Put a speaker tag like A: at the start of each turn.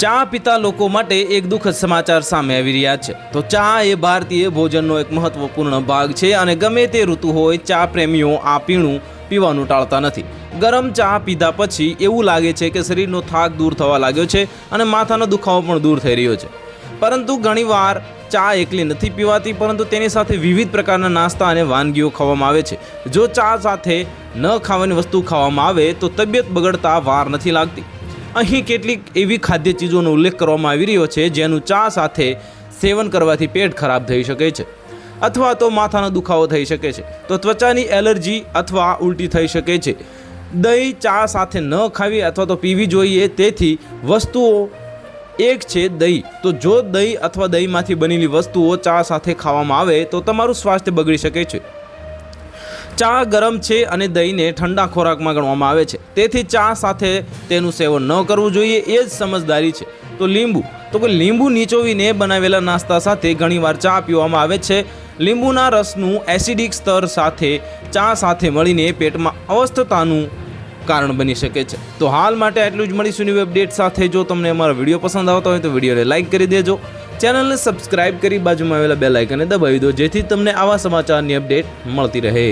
A: ચા પીતા લોકો માટે એક દુઃખદ સમાચાર સામે આવી રહ્યા છે. તો ચા એ ભારતીય ભોજનનો એક મહત્વપૂર્ણ ભાગ છે અને ગમે તે ઋતુ હોય, ચા પ્રેમીઓ આ પીણું પીવાનું ટાળતા નથી. ગરમ ચા પીધા પછી એવું લાગે છે કે શરીરનો થાક દૂર થવા લાગ્યો છે અને માથાનો દુખાવો પણ દૂર થઈ રહ્યો છે. પરંતુ ઘણીવાર ચા એકલી નથી પીવાતી, પરંતુ તેની સાથે વિવિધ પ્રકારના નાસ્તા અને વાનગીઓ ખાવામાં આવે છે. જો ચા સાથે ન ખાવાની વસ્તુ ખાવામાં આવે, તો તબિયત બગડતા વાર નથી લાગતી. અહીં કેટલીક એવી ખાદ્ય ચીજોનો ઉલ્લેખ કરવામાં આવી રહ્યો છે, જેનું ચા સાથે સેવન કરવાથી પેટ ખરાબ થઈ શકે છે અથવા તો માથાનો દુખાવો થઈ શકે છે, તો ત્વચાની એલર્જી અથવા ઉલટી થઈ શકે છે. દહીં ચા સાથે ન ખાવી અથવા તો પીવી જોઈએ, તેથી વસ્તુઓ એક છે દહીં. તો જો દહીં અથવા દહીંમાંથી બનેલી વસ્તુઓ ચા સાથે ખાવામાં આવે, તો તમારું સ્વાસ્થ્ય બગડી શકે છે. ચા ગરમ છે અને દહીંને ઠંડા ખોરાકમાં ગણવામાં આવે છે. તેથી ચા સાથે તેનું સેવન ન કરવું જોઈએ, એ જ સમજદારી છે. તો લીંબુ. તો કે લીંબુ નીચોવીને બનાવેલા નાસ્તા સાથે ઘણીવાર ચા પીવામાં આવે છે. લીંબુના રસનું એસિડિક સ્તર સાથે ચા સાથે મળીને પેટમાં અવસ્થતાનું કારણ બની શકે છે. તો હાલ માટે આટલું જ મળીશું ન્યૂ અપડેટ સાથે. જો તમને અમારો વીડિયો પસંદ આવતો હોય તો વિડીયોને લાઇક કરી દેજો. ચેનલને સબસ્ક્રાઇબ કરી બાજુમાં આવેલા બે લાઇકને દબાવી દો, જેથી તમને આવા સમાચારની અપડેટ મળતી રહે.